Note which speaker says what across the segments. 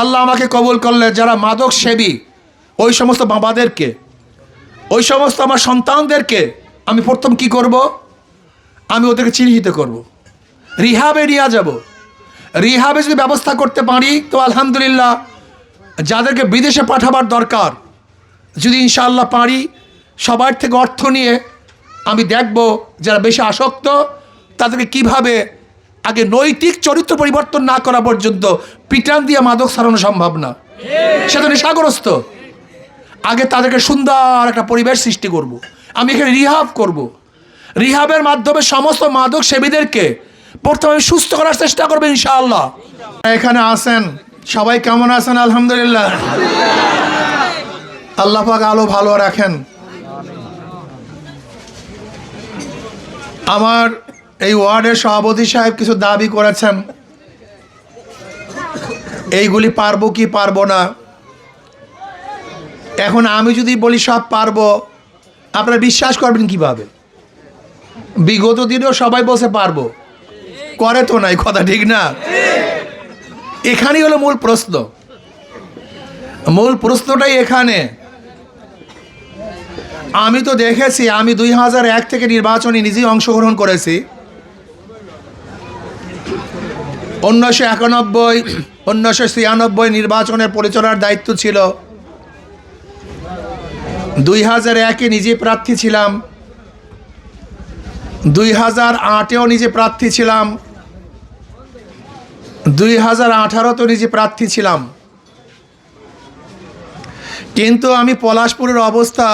Speaker 1: আল্লাহ আমাকে কবুল করলে, যারা মাদক সেবী, ওই সমস্ত বাবাদেরকে, ওই সমস্ত আমার সন্তানদেরকে আমি প্রথম কি করব আমি ওদেরকে চিহ্নিত করব। রিহাবে নিয়ে যাব রিহাবে যদি ব্যবস্থা করতে পারি, তো আলহামদুলিল্লাহ, যাদেরকে বিদেশে পাঠাবার দরকার, যদি ইনশাআল্লাহ পারি, সবার থেকে অর্থ নিয়ে আমি দেখব যারা বেশি আসক্ত, তাদেরকে কীভাবে আগে নৈতিক চরিত্র পরিবর্তন না করা পর্যন্ত পিটান দিয়ে মাদক সারানো সম্ভব না। সে তো নেশাগ্রস্ত। আগে তাদেরকে সুন্দর একটা পরিবেশ সৃষ্টি করব। আমি এখানে রিহাব করব। রিহাবের মাধ্যমে সমস্ত মাদক সেবীদেরকে প্রথমে সুস্থ করার চেষ্টা করবে ইনশাআল্লাহ। এখানে আসেন সবাই কেমন আছেন? আলহামদুলিল্লাহ। আল্লাহ পাক আলো ভালো রাখেন। আমার এই ওয়ার্ডের সভাপতি সাহেব কিছু দাবি করেছেন। এইগুলি পারব কি পারব না। এখন আমি যদি বলি সব পারব, আপনারা বিশ্বাস করবেন কীভাবে? বিগত দিনেও সবাই বসে পারব। করে তো নাই, কথা ঠিক না। এখানেই হলো মূল প্রশ্ন। মূল প্রশ্নটাই এখানে। আমি তো দেখেছি, আমি দুই হাজার এক থেকে নির্বাচনে নিজেই অংশগ্রহণ করেছি। উনিশশো একানব্বই, উনিশশো ছিয়ানব্বই নির্বাচনের পরিচালনার দায়িত্ব ছিল। দুই হাজার একে নিজে প্রার্থী ছিলাম। দুই হাজার আটেও নিজে প্রার্থী ছিলাম। দুই হাজার আঠারোতেও নিজে প্রার্থী ছিলাম। কিন্তু আমি পলাশপুরের অবস্থা,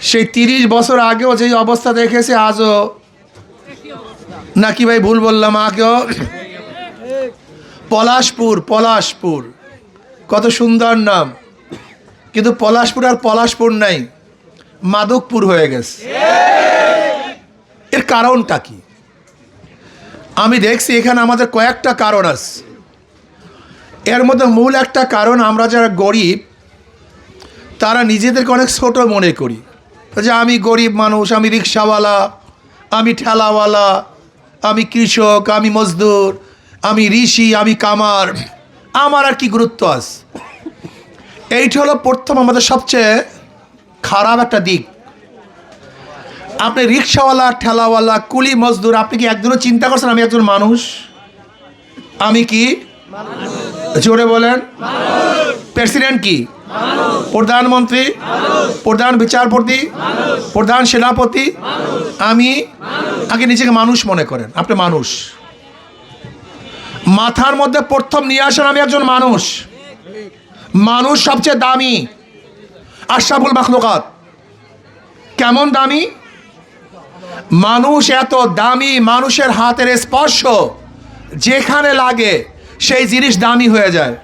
Speaker 1: সেই তিরিশ বছর আগেও যেই অবস্থা দেখেছি, আজও নাকি ভাই ভুল বললাম আগেও পলাশপুর পলাশপুর। কত সুন্দর নাম। কিন্তু পলাশপুর আর পলাশপুর নাই। মাদকপুর হয়ে গেছে। এর কারণটা কি? আমি দেখছি এখানে আমাদের কয়েকটা কারণ আছে। এর মধ্যে মূল একটা কারণ, আমরা যারা গরিব, তারা নিজেদেরকে অনেক ছোট মনে করি। যে আমি গরিব মানুষ, আমি রিক্সাওয়ালা, আমি ঠেলাওয়ালা আমি কৃষক আমি মজদুর আমি ঋষি আমি কামার। আমার আর কি গুরুত্ব আছে? এইটা হলো প্রথম আমাদের সবচেয়ে খারাপ একটা দিক। আপনি রিক্সাওয়ালা ঠেলাওয়ালা কুলি মজদুর আপনি কি একদিনও চিন্তা করছেন আমি একজন মানুষ? আমি কি? জোরে বলেন। প্রেসিডেন্ট কি? প্রধানমন্ত্রী, প্রধান বিচারপতি, প্রধান সেনাপতি, আমি আগে নিজেকে মানুষ মনে করেন। আপনি মানুষ। মাথার মধ্যে প্রথম নিয়ে আসেন আমি একজন মানুষ। মানুষ সবচেয়ে দামি। আশরাফুল মাখলুকাত। কেমন দামি? মানুষ এত দামি, মানুষের হাতের স্পর্শ যেখানে লাগে সেই জিনিস দামি হয়ে যায়।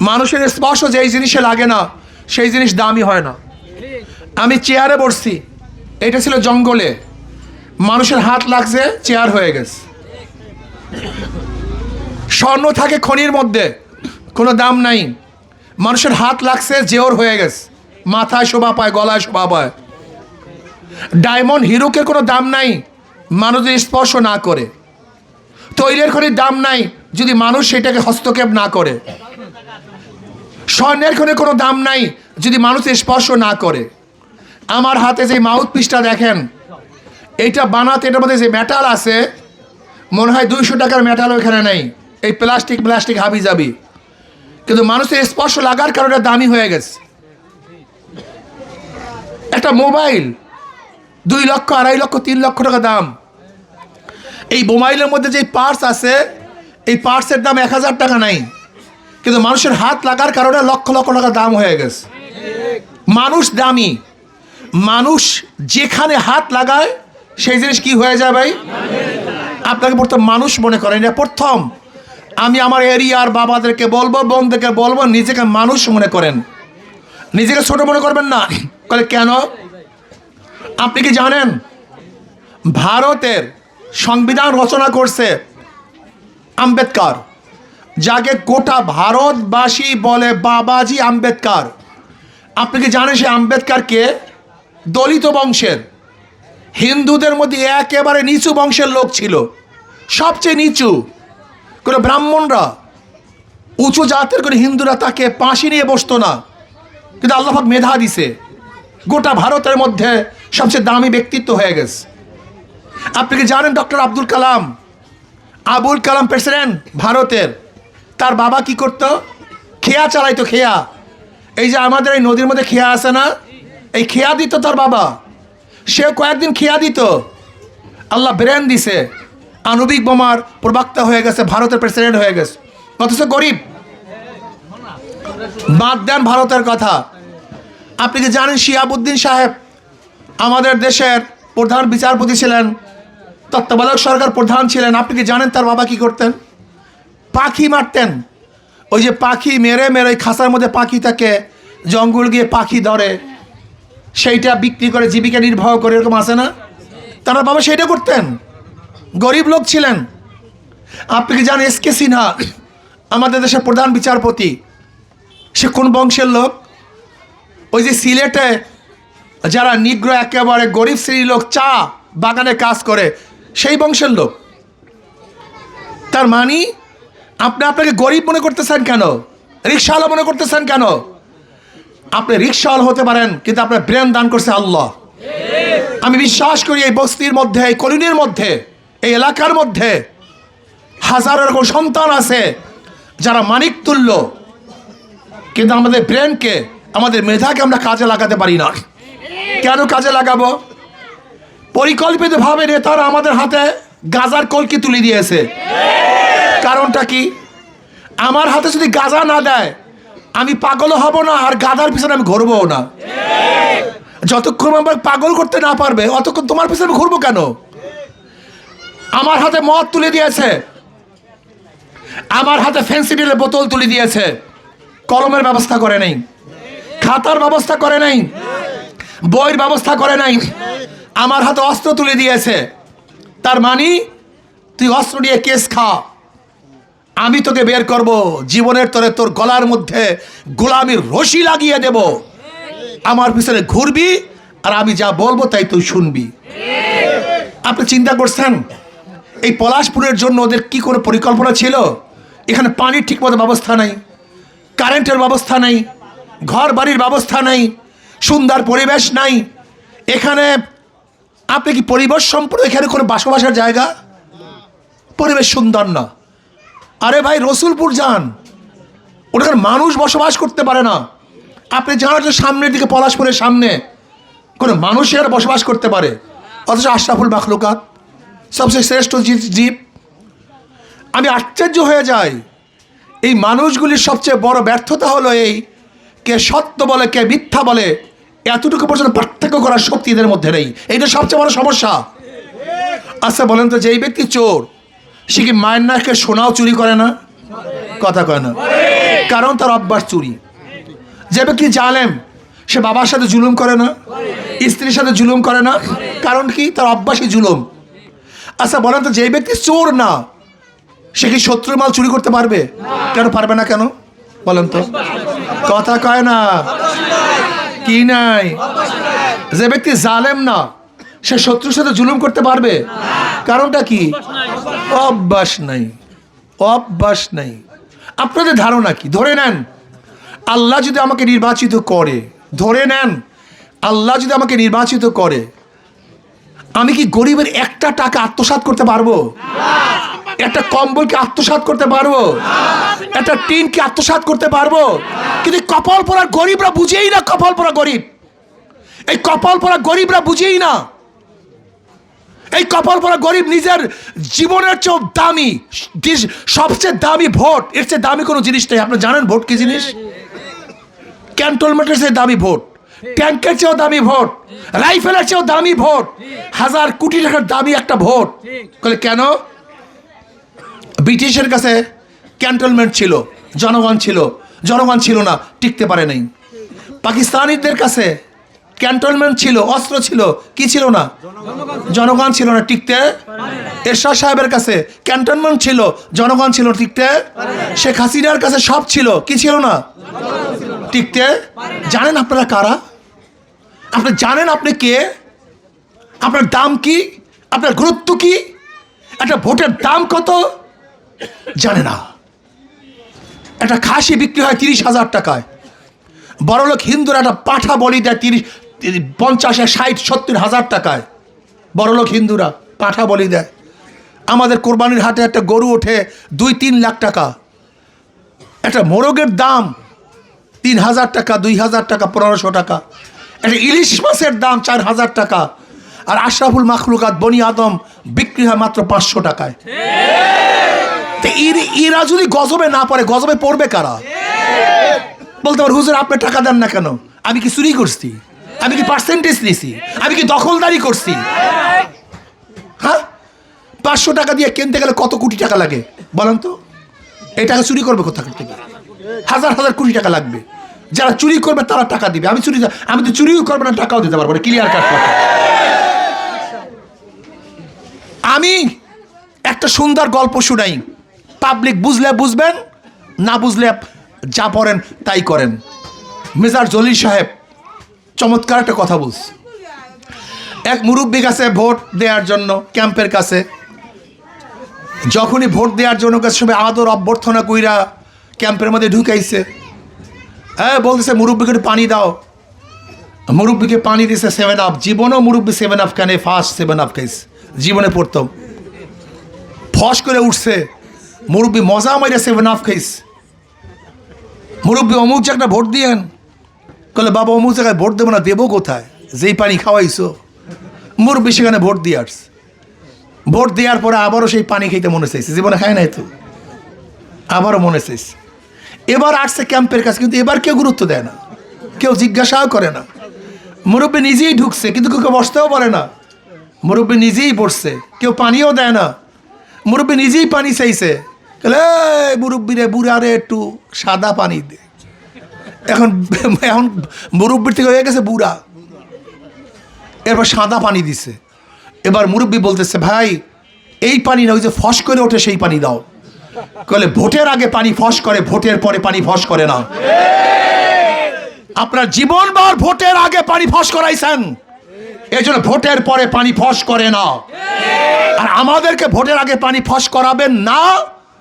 Speaker 1: মানুষের স্পর্শ যেই জিনিসে লাগে না, সেই জিনিস দামি হয় না। আমি চেয়ারে বসছি, এটা ছিল জঙ্গলে। মানুষের হাত লাগছে, চেয়ার হয়ে গেছে। স্বর্ণ থাকে খনির মধ্যে, কোনো দাম নাই। মানুষের হাত লাগছে, জেওর হয়ে গেছে। মাথায় শোভা পায়, গলায় শোভা পায়। ডায়মন্ড হিরোকে কোনো দাম নাই মানুষ যদি স্পর্শ না করে। তৈলের খনির দাম নাই, যদি মানুষ সেটাকে হস্তক্ষেপ না করে। স্বর্ণের খনে কোনো দাম নাই, যদি মানুষ স্পর্শ না করে। আমার হাতে যে মাউথ পিসটা দেখেন, এইটা বানাতে এটার মধ্যে যে মেটাল আছে, মনে হয় দুইশো টাকার মেটাল ওইখানে নেই। এই প্লাস্টিক প্লাস্টিক হাবি যাবি কিন্তু মানুষের স্পর্শ লাগার কারণে দামি হয়ে গেছে। একটা মোবাইল, দুই লক্ষ, আড়াই লক্ষ, তিন লক্ষ টাকা দাম। এই মোবাইলের মধ্যে যে পার্টস আছে, এই পার্টসের দাম এক হাজার টাকা নাই। কিন্তু মানুষের হাত লাগার কারণে লক্ষ লক্ষ টাকা দাম হয়ে গেছে। মানুষ দামি। মানুষ যেখানে হাত লাগায়, সেই জিনিস কি হয়ে যায় ভাই? আপনাকে প্রথম মানুষ মনে করেন। এটা প্রথম। আমি আমার এরিয়ার বাবাদেরকে বলব, বোনদেরকে বলব, নিজেকে মানুষ মনে করেন। নিজেকে ছোট মনে করবেন না। বলে কেন? আপনি কি জানেন? ভারতের সংবিধান রচনা করছে আম্বেদকর। যাকে গোটা ভারতবাসী বলে বাবাজি আম্বেদকর। আপনি কি জানেন সে আম্বেদকরকে দলিত বংশের। হিন্দুদের মধ্যে একেবারে নিচু বংশের লোক ছিল। সবচেয়ে নিচু কোনো ব্রাহ্মণরা। উঁচু জাতের করে হিন্দুরা তাকে পাশি নিয়ে বসতো না। কিন্তু আল্লাহাক মেধা দিছে। গোটা ভারতের মধ্যে সবচেয়ে দামি ব্যক্তিত্ব হয়ে গেছে। আপনি কি জানেন ডক্টর আব্দুল কালাম? আবুল কালাম প্রেসিডেন্ট ভারতের। তার বাবা কি করতো? খেয়া চালাইতো, খেয়া। এই যে আমাদের এই নদীর মধ্যে খেয়া আছে না, এই খেয়া দিত তার বাবা। সে কয়েকদিন খেয়া দিত। আল্লাহ ব্রেন দিছে। আণবিক বোমার প্রবক্তা হয়ে গেছে, ভারতের প্রেসিডেন্ট হয়ে গেছে। অথচ গরিব। বাদ দেন ভারতের কথা। আপনি কি জানেন শিয়াবুদ্দিন সাহেব আমাদের দেশের প্রধান বিচারপতি ছিলেন, তত্ত্বাবধায়ক সরকার প্রধান ছিলেন, আপনি কি জানেন তার বাবা কি করতেন? পাখি মারতেন। ওই যে পাখি মেরে মেরে ওই খাঁচার মধ্যে পাখি থাকে, জঙ্গল গিয়ে পাখি ধরে, সেইটা বিক্রি করে, জীবিকা নির্বাহ করে, এরকম আছে না? তারা বাবা সেইটা করতেন। গরিব লোক ছিলেন। আপনি কি জানেন এস কে সিনহা, আমাদের দেশের প্রধান বিচারপতি, সে কোন বংশের লোক? ওই যে সিলেটে যারা নিগ্র একেবারে গরিব শ্রেণির লোক, চা বাগানে কাজ করে, সেই বংশের লোক। তার মানি আপনি আপনাকে গরিব মনে করতেছেন কেন? রিক্সাওয়ালা মনে করতেছেন কেন? আপনি রিক্সাওয়ালা হতে পারেন, কিন্তু আপনার ব্রেন দান করছে আল্লাহ। আমি বিশ্বাস করি এই বস্তির মধ্যে, এই কলোনির মধ্যে, এই এলাকার মধ্যে হাজারো এরকম সন্তান আছে যারা মানিক তুল্য কিন্তু আমাদের ব্রেনকে, আমাদের মেধাকে আমরা কাজে লাগাতে পারি না। কেন কাজে লাগাবো? পরিকল্পিতভাবে নেতারা আমাদের হাতে গাজার কলকি তুলে দিয়েছে। কারণটা কি? আমার হাতে যদি গাজা না দেয়, আমি পাগলও হব না, আর গাদার পিছনে আমি ঘুরবও না। যতক্ষণ আমার পাগল করতে না পারবে, অতক্ষণ তোমার পিছনে আমি ঘুরবো কেন? আমার হাতে মদ তুলে দিয়েছে। আমার হাতে ফেন্সিডিলের বোতল তুলে দিয়েছে। কলমের ব্যবস্থা করে নেই। খাতার ব্যবস্থা করে নাই। বইয়ের ব্যবস্থা করে নাই। আমার হাতে অস্ত্র তুলে দিয়েছে। তার মানি, তুই অস্ত্র নিয়ে কেস খা। আমি তোকে বের করব, জীবনের তরে তোর গলার মধ্যে গোলামির রশি লাগিয়ে দেব। আমার পিছনে ঘুরবি, আর আমি যা বলব তাই তুই শুনবি। আপনি চিন্তা করছেন, এই পলাশপুরের জন্য ওদের কি কোনো পরিকল্পনা ছিল? এখানে পানির ঠিকমতো ব্যবস্থা নাই, কারেন্টের ব্যবস্থা নেই, ঘর বাড়ির ব্যবস্থা নেই, সুন্দর পরিবেশ নাই। এখানে আপনি কি পরিবেশ সম্পূর্ণ এখানে কোনো বাসবাসের জায়গা? পরিবেশ সুন্দর না। আরে ভাই, রসুলপুর যান। ওখানে মানুষ বসবাস করতে পারে না। আপনি জানার যে সামনের দিকে, পলাশপুরের সামনে। কোনো মানুষের বসবাস করতে পারে। অথচ আশরাফুল মাখলুকাত সবচেয়ে শ্রেষ্ঠ জীব। আমি আশ্চর্য হয়ে যাই। এই মানুষগুলির সবচেয়ে বড় ব্যর্থতা হলো এই, কে সত্য বলে, কে মিথ্যা বলে, এতটুকু পর্যন্ত পার্থক্য করার শক্তি এদের মধ্যে নেই। এইটা সবচেয়ে বড় সমস্যা। আচ্ছা বলেন তো, যেই ব্যক্তি চোর সে কি মায়ের নাকে সোনাও চুরি করে না? কথা কয় না। কারণ তার অভ্যাস চুরি। যে ব্যক্তি জালেম, সে বাবার সাথে জুলুম করে না, স্ত্রীর সাথে জুলুম করে না। কারণ কি? তার অভ্যাসই জুলুম। আচ্ছা বলেন তো, যে ব্যক্তি চোর না, সে কি শত্রুর মাল চুরি করতে পারবে? কেন পারবে না কেন? বলেন তো। কথা কয় না। কি নাই? যে ব্যক্তি জালেম না, সে শত্রুর সাথে জুলুম করতে পারবে? কারণটা কি? অভ্যাস নাই অভ্যাস নাই। আপনাদের ধারণা কি? ধরে নেন, আল্লাহ যদি আমাকে নির্বাচিত করে, ধরে নেন, আল্লাহ যদি আমাকে নির্বাচিত করে, আমি কি গরিবের একটা টাকা আত্মসাৎ করতে পারব? একটা কম্বলকে আত্মসাৎ করতে পারব? একটা টিনকে আত্মসাৎ করতে পারব? কিন্তু কপাল পরা গরিবরা বুঝেই না কপাল পরা গরিব। এই কপাল পরা গরিবরা বুঝেই না এই কপাল পরা গরিব নিজের জীবনের চেয়েও দামি সবচেয়ে দামি ভোট, এর চেয়ে দামি কোনো জিনিস নেই। আপনি জানেন ভোট কি জিনিস? ক্যান্টনমেন্টের চেয়ে দামি ভোট ট্যাঙ্কের চেয়েও দামি ভোট, রাইফেলের চেয়েও দামি ভোট, হাজার কোটি টাকার দামি একটা ভোট। কেন? ব্রিটিশের কাছে ক্যান্টনমেন্ট ছিল, জনগণ ছিল জনগণ ছিল না, টিকতে পারে নাই। পাকিস্তানিদের কাছে ক্যান্টনমেন্ট ছিল, অস্ত্র ছিল, কি ছিল না? জনগণ ছিল না টিকতে এরশাদ সাহেবের কাছে ক্যান্টনমেন্ট ছিল, জনগণ ছিল টিকতে শেখ হাসিনার কাছে সব ছিল, কি ছিল না? টিকতে জানেন আপনারা কারা? আপনি জানেন আপনি কে? আপনার দাম কি? আপনার গুরুত্ব কি? একটা ভোটের দাম কত? জানে না। একটা খাসি বিক্রি হয় তিরিশ হাজার টাকায়। বড়লোক হিন্দুরা একটা পাঠা বলি দেয় তিরিশ পঞ্চাশে ষাট সত্তর হাজার টাকায় বড়লোক হিন্দুরা পাঠা বলি দেয়। আমাদের কোরবানির হাটে একটা গরু ওঠে দুই তিন লাখ টাকা। একটা মোরগের দাম তিন হাজার টাকা, দুই হাজার টাকা, পনেরোশো টাকা। একটা ইলিশ মাছের দাম চার হাজার টাকা। আর আশরাফুল মাখলুকাত বনি আদম বিক্রি হয় মাত্র পাঁচশো টাকায়। এর- যদি গজবে না পড়ে, গজবে পড়বে কারা? বলতে পার, হুজুর, আপনি টাকা দেন না কেন? আমি কি চুরি করছি? আমি কি পার্সেন্টেজ নিছি? আমি কি দখলদারি করছি? হ্যাঁ? পাঁচশো টাকা দিয়ে কিনতে গেলে কত কোটি টাকা লাগে? বলেন তো। এই টাকা চুরি করবে কোথা থেকে? হাজার হাজার কোটি টাকা লাগবে। যারা চুরি করবে তারা টাকা দিবে। আমি চুরি আমি তো চুরিও করব না, টাকাও দিতে পারব ক্লিয়ার কাট কথা। আমি একটা সুন্দর গল্প শুনাই। পাবলিক বুঝলে বুঝবেন, না বুঝলে যা পড়েন তাই করেন। মেজার জলিল সাহেব চমৎকার একটা কথা বলছে। এক মুরব্বী কাছে ভোট দেওয়ার জন্য, ক্যাম্পের কাছে। যখনই ভোট দেওয়ার জন্য কাছে সবাই আদর অভ্যর্থনা কইরা ক্যাম্পের মধ্যে ঢুকাইছে। হ্যাঁ বলতেছে মুরব্বীকে একটু পানি দাও। মুরব্বীকে পানি দিছে সেভেন আপ জীবনেও মুরব্বী সেভেন আপ কেন ফার্স্ট সেভেন আপ খাইছে। জীবনে পড়তাম ফস করে উঠছে। মুরব্বী মজা মাইরা সেভেন আপ খাইছে। মুরব্বী, অমুক জায়গাটা ভোট দিয়েন। কলে বাবা অমুক জায়গায় ভোট দেবো না, দেবো কোথায়? যেই পানি খাওয়াইছো। মুরব্বী সেখানে ভোট দিয়ে ভোট দেওয়ার পরে আবারও সেই পানি খেতে মনে চাইছে। জীবনে খায় নাই তো? আবারও মনে চাইছে। এবার আসছে ক্যাম্পের কাছে, কিন্তু এবার কেউ গুরুত্ব দেয় না। কেউ জিজ্ঞাসাও করে না। মুরব্বী নিজেই ঢুকছে, কিন্তু কেউ বসতেও পারে না। মুরব্বী নিজেই পড়ছে কেউ পানিও দেয় না। মুরব্বী নিজেই পানি চাইছে। মুরব্বী রে বুড়া রে একটু সাদা পানি দে। এখন এখন মুরব্বীর থেকে হয়ে গেছে বুড়া। এরপর সাদা পানি দিছে। এবার মুরব্বী বলতেছে, ভাই, এই পানি না, ওই যে ফস করে ওঠে সেই পানি দাও। কলে ভোটের আগে পানি ফস করে, ভোটের পরে পানি ফস করে না। আপনার জীবনভর ভোটের আগে পানি ফস করাইছেন। এই জন্য ভোটের পরে পানি ফস করে না। আর আমাদেরকে ভোটের আগে পানি ফস করাবেন না,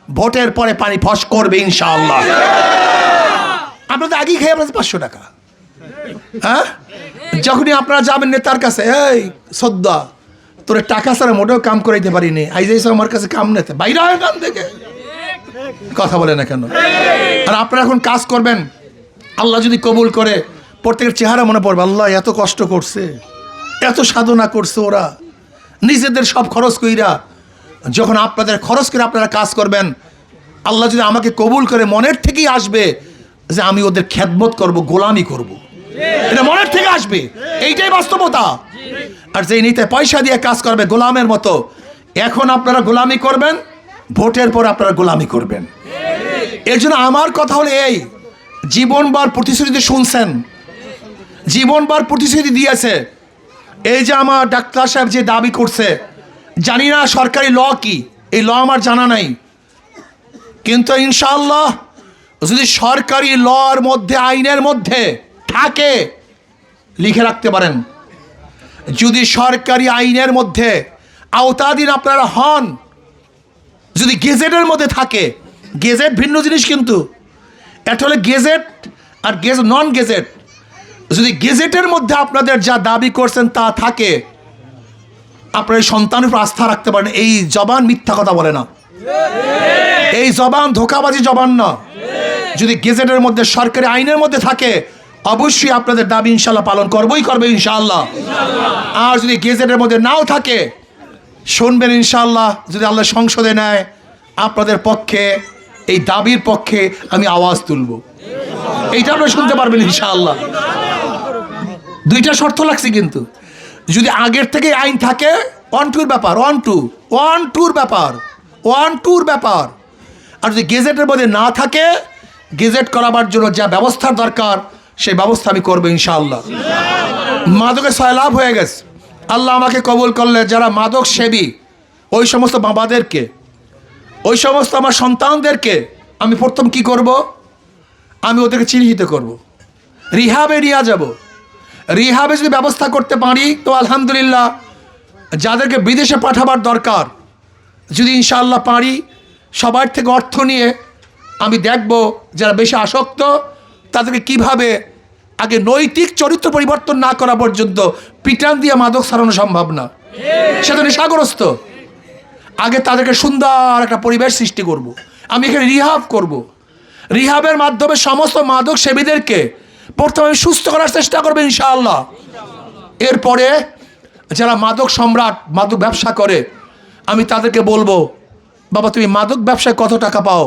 Speaker 1: ভোটের পরে পানি ফস করবে ইনশাআল্লাহ। আপনাদের আগেই খেয়ে আপনাদের পাঁচশো টাকা। হ্যাঁ? যখনই আপনারা যাবেন নেতার কাছে, এই, সদ্দা, তোর টাকা ছাড়া মোটেও কাম করাইতে পারিনি। আইজ আমার কাছে কাম নিতে বাইরে হয় কাম থেকে। কথা বলে না কেন? আর আপনারা এখন কাজ করবেন। আল্লাহ যদি কবুল করে, প্রত্যেকের চেহারা মনে পড়বে, আল্লাহ, এত কষ্ট করছে, এত সাধনা করছে ওরা। নিজেদের সব খরচ কইরা, যখন আপনাদের খরচ করে আপনারা কাজ করবেন, আল্লাহ যদি আমাকে কবুল করে, মনের থেকেই আসবে যে আমি ওদের খেদমত করব, গোলামি করব। এটা মনের থেকে আসবে। এইটাই বাস্তবতা। আর যে নিতে পয়সা দিয়ে কাজ করবে গোলামের মতো, এখন আপনারা গোলামি করবেন, ভোটের পর আপনারা গোলামি করবেন। এর জন্য আমার কথা হলো এই, জীবনবার প্রতিশ্রুতি শুনছেন, জীবনবার প্রতিশ্রুতি দিয়েছে। এই যে আমার ডাক্তার সাহেব যে দাবি করছে, জানি না সরকারি ল কি, এই ল আমার জানা নাই। কিন্তু ইনশাআল্লাহ যদি সরকারি লর মধ্যে, আইনের মধ্যে থাকে, লিখে রাখতে পারেন। যদি সরকারি আইনের মধ্যে আওতাধীন আপনারা হন, যদি গেজেটের মধ্যে থাকে, গেজেট ভিন্ন জিনিস কিন্তু। এটা হলে গেজেট আর গেজ নন গেজেট যদি গেজেটের মধ্যে আপনাদের যা দাবি করছেন তা থাকে, আপনার সন্তানের উপর আস্থা রাখতে পারেন। এই জবান মিথ্যা কথা বলে না। এই জবান ধোকাবাজি জবান না। যদি গেজেটের মধ্যে, সরকারি আইনের মধ্যে থাকে, অবশ্যই আপনাদের দাবি ইনশাল্লাহ পালন করবই করবে ইনশাআল্লাহ আর যদি গেজেটের মধ্যে নাও থাকে, শুনবেন ইনশাআল্লাহ যদি আল্লাহ সংসদে নেয়, আপনাদের পক্ষে, এই দাবির পক্ষে আমি আওয়াজ তুলব। এইটা আপনারা শুনতে পারবেন ইনশাআল্লাহ দুইটা শর্ত লাগছে কিন্তু। যদি আগের থেকে আইন থাকে ওয়ান টুর ব্যাপার ওয়ান টু ওয়ান টুর ব্যাপার ওয়ান টুর ব্যাপার। আর যদি গেজেটের মধ্যে না থাকে গেজেট করাবার জন্য যা ব্যবস্থার দরকার, সেই ব্যবস্থা আমি করব ইনশাআল্লাহ। মাদকের সয়লাভ হয়ে গেছে। আল্লাহ আমাকে কবুল করলে যারা মাদক সেবী, ওই সমস্ত বাবাদেরকে, ওই সমস্ত আমার সন্তানদেরকে আমি প্রথম কি করব? আমি ওদেরকে চিহ্নিত করব। রিহাবে নিয়ে যাব। রিহাবে যদি ব্যবস্থা করতে পারি, তো আলহামদুলিল্লাহ যাদেরকে বিদেশে পাঠাবার দরকার, যদি ইনশাআল্লাহ পারি, সবার থেকে অর্থ নিয়ে আমি দেখব যারা বেশি আসক্ত, তাদেরকে কীভাবে আগে নৈতিক চরিত্র পরিবর্তন না করা পর্যন্ত পিটান দিয়ে মাদক সারানো সম্ভব না সে তো নেশাগ্রস্ত আগে তাদেরকে সুন্দর একটা পরিবেশ সৃষ্টি করব। আমি এখানে রিহাব করব। রিহাবের মাধ্যমে সমস্ত মাদক সেবীদেরকে প্রথমে সুস্থ করার চেষ্টা করবে ইনশাআল্লাহ এরপরে যারা মাদক সম্রাট, মাদক ব্যবসা করে, আমি তাদেরকে বলব, বাবা তুমি মাদক ব্যবসায় কত টাকা পাও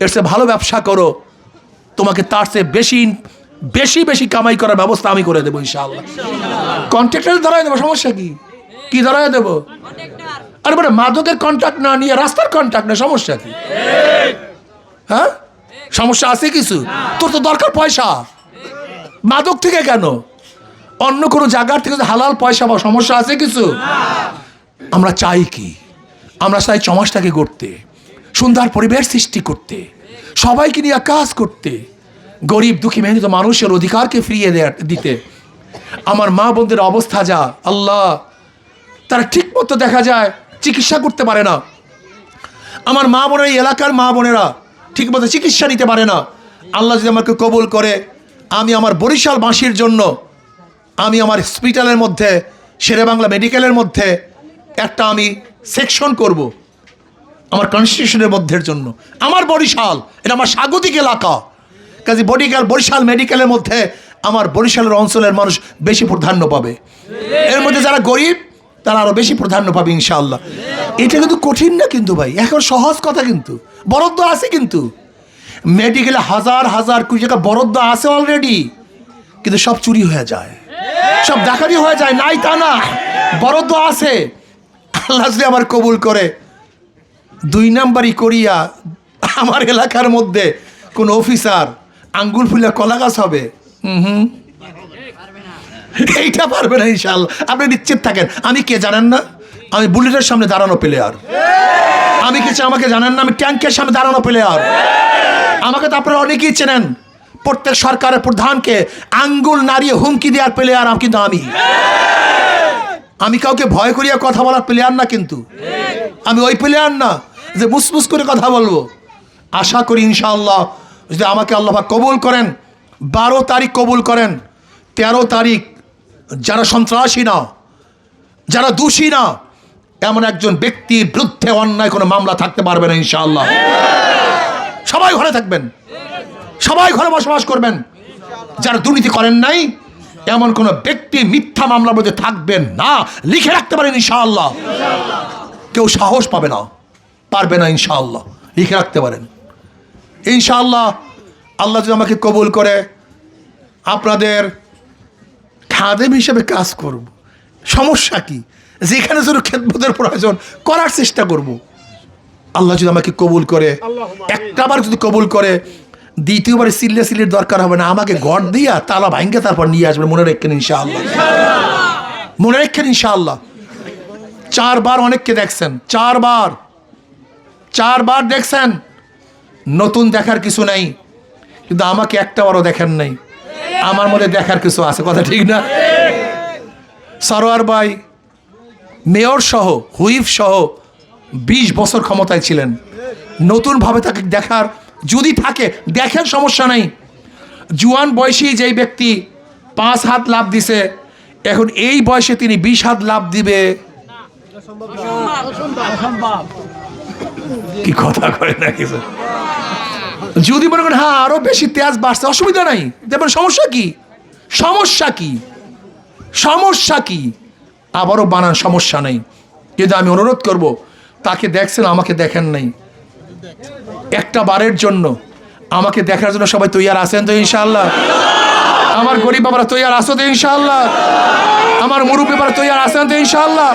Speaker 1: এর চেয়ে ভালো ব্যবসা করো। তোমাকে তার চেয়ে বেশি বেশি বেশি কামাই করার ব্যবস্থা আমি করে দেবো ইনশাআল্লাহ। কন্ট্রাক্টর ধরাই দেবো, সমস্যা কি? কি ধরাই দেবো? আরে বলে মাদকের কন্ট্রাক্ট না নিয়ে রাস্তার কন্ট্রাক্ট না, সমস্যা কি? হ্যাঁ? সমস্যা আছে কিছু? তোর তো দরকার পয়সা। মাদক থেকে কেন? অন্য কোনো জায়গার থেকে হালাল পয়সা বা সমস্যা আছে কিছু? আমরা চাই কি? আমরা চাই সমাজটাকে করতে সুন্দর পরিবেশ সৃষ্টি করতে, সবাইকে নিয়ে কাজ করতে, গরিব দুঃখী মেহনত মানুষের অধিকারকে ফিরিয়ে দিতে। আমার মা বোনদের অবস্থা যা, আল্লাহ, তারা ঠিক মতো দেখা যায়, চিকিৎসা করতে পারে না। আমার মা বোনের এলাকার মা বোনেরা ঠিক মতো চিকিৎসা নিতে পারে না। আল্লাহ যদি আমাকে কবুল করে, আমি আমার বরিশাল বাঁশির জন্য, আমি আমার হসপিটালের মধ্যে, শেরেবাংলা মেডিকেলের মধ্যে একটা আমি সেকশন করব। আমার কনস্টিটিউশনের মধ্যের জন্য। আমার বরিশাল, এটা আমার স্বাগতিক এলাকা। কাজে বডিকাল বরিশাল মেডিকেলের মধ্যে আমার বরিশালের অঞ্চলের মানুষ বেশি প্রাধান্য পাবে। এর মধ্যে যারা গরিব, তারা আরও বেশি প্রাধান্য পাবে ইনশাআল্লাহ। এটা কিন্তু কঠিন না কিন্তু ভাই, এখন সহজ কথা কিন্তু। বরাদ্দ আছে কিন্তু। মেডিকেলে হাজার হাজার কোটি টাকা বরাদ্দ আছে অলরেডি কিন্তু সব চুরি হয়ে যায়। সব ডাকাতি হয়ে যায়, নাই তা না। বরাদ্দ আছে। আল্লাহ যদি আমার কবুল করে দুই নাম্বারই করিয়া আমার এলাকার মধ্যে কোন অফিসার আঙ্গুল ফুলে কলা গাছ হবে। হুম। এইটা পারবে না ইনশাল্লাহ আপনি নিশ্চিত থাকেন। আমি কে জানেন না? আমি বুলেটের সামনে দাঁড়ানো প্লেয়ার আমি কিছু আমাকে জানেন না? আমি ট্যাঙ্কের সামনে দাঁড়ানো প্লেয়ার আমাকে তো আপনারা অনেকেই চেনেন। প্রত্যেক সরকারের প্রধানকে আঙ্গুল নাড়িয়ে হুমকি দেওয়ার প্লেয়ার কিন্তু আমি। আমি কাউকে ভয় করিয়া কথা বলার প্লেয়ার না কিন্তু। আমি ওই প্লেয়ার না যে মুসমুস করে কথা বলব। আশা করি ইনশাআল্লাহ যদি আমাকে আল্লাহ কবুল করেন, বারো তারিখ কবুল করেন, তেরো তারিখ যারা সন্ত্রাসী না, যারা দোষী না, এমন একজন ব্যক্তির বিরুদ্ধে অন্যায় কোনো মামলা থাকতে পারবে না ইনশাআল্লাহ। সবাই ঘরে থাকবেন। সবাই ঘরে বসবাস করবেন। যারা দুর্নীতি করেন নাই, এমন কোন ব্যক্তি মিথ্যা মামলার মধ্যে থাকবেন না। লিখে রাখতে পারেন ইনশাআল্লাহ। কেউ সাহস পাবে না পারবে না ইনশাআল্লাহ। লিখে রাখতে পারেন। ইনশাআল্লাহ আল্লাহ যদি আমাকে কবুল করে আপনাদের খাদেম হিসেবে কাজ করব। সমস্যা কি? যেখানে যেন খেদমতের প্রয়োজন করার চেষ্টা করব। আল্লাহ যদি আমাকে কবুল করে একটাবার যদি কবুল করে দ্বিতীয়বার সিল্লে সিল্লির দরকার হবে না আমাকে গড় দিয়া তালা ভাঙ্গে তারপর নিয়ে আসবে। মনে রেখেন ইনশাআল্লাহ। মনে রেখেন ইনশাআল্লাহ। চারবার অনেককে দেখছেন, চারবার। চারবার দেখছেন, নতুন দেখার কিছু নাই, কিন্তু আমাকে একটাবারও দেখেন নাই। আমার মধ্যে দেখার কিছু আছে, কথা ঠিক না? সরোয়ার ভাই, মেয়র সহ হুইফ সহ বিশ বছর ক্ষমতায় ছিলেন। নতুনভাবে তাকে দেখার, যদি থাকে, দেখেন সমস্যা নাই। জুয়ান বয়সী যেই ব্যক্তি, পাঁচ হাত লাভ দিছে, এখন এই বয়সে তিনি বিশ হাত লাভ দিবে। কি কথা করে না কিছু? যদি মনে করেন হ্যাঁ আরও বেশি তেজ বাড়ছে অসুবিধা নাই। দেখবেন সমস্যা কি? সমস্যা কি? সমস্যা কি? আবারও বানান সমস্যা নেই। কিন্তু আমি অনুরোধ করব তাকে দেখছেন আমাকে দেখেন নাই। একটা বারের জন্য আমাকে দেখার জন্য সবাই তৈয়ার আছেন তো ইনশাআল্লাহ? আমার গরিব বাবারা তৈয়ার আসো তো ইনশাআল্লাহ? আমার মুরব্বী বাবারা তৈয়ার আসেন তো ইনশাআল্লাহ?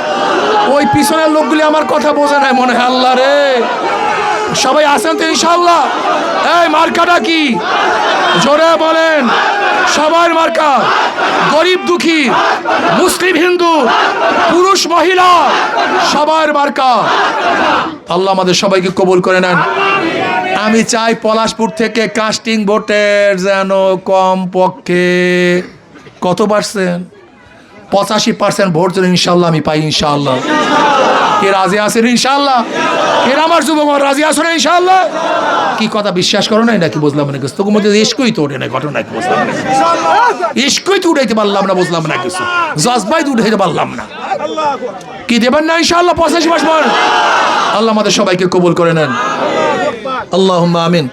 Speaker 1: ওই পিছনের লোকগুলি আমার কথা বোঝে না মনে হয় আল্লাহ রে। সবাই আসেন তো ইনশাআল্লাহ? এই মার্কাটা কি? জোরে বলেন। সবার মার্কা। গরিব দুঃখী, মুসলিম হিন্দু, পুরুষ মহিলা। সবার মার্কা। আল্লাহ আমাদের সবাইকে কবুল করে নেন। আমি চাই পলাশপুর থেকে কাস্টিং ভোটের যেন কম পক্ষে কত পার্সেন্ট পঁচাশি পার্সেন্ট ভোট যেন ইনশাল্লাহ আমি পাই ইনশাল্লাহ কে রাজি আছেন ইনশাল্লাহ এর আমার যুবক রাজি আসেন ইনশাল্লাহ কি কথা বিশ্বাস করো নাই নাকি বুঝলাম না কিছু? তোর মধ্যে ইস্কই তো ওঠে না ঘটনা বুঝলাম না ইস্কই তো উঠাইতে পারলাম না, বুঝলাম না কিছু। জজবাই তো উঠাইতে পারলাম না। কি দেবেন না ইনশাআল্লাহ? পঁচাশি মাস পর। আল্লাহ আমাদের সবাইকে কবুল করে নেন। আল্লাহ আমিন।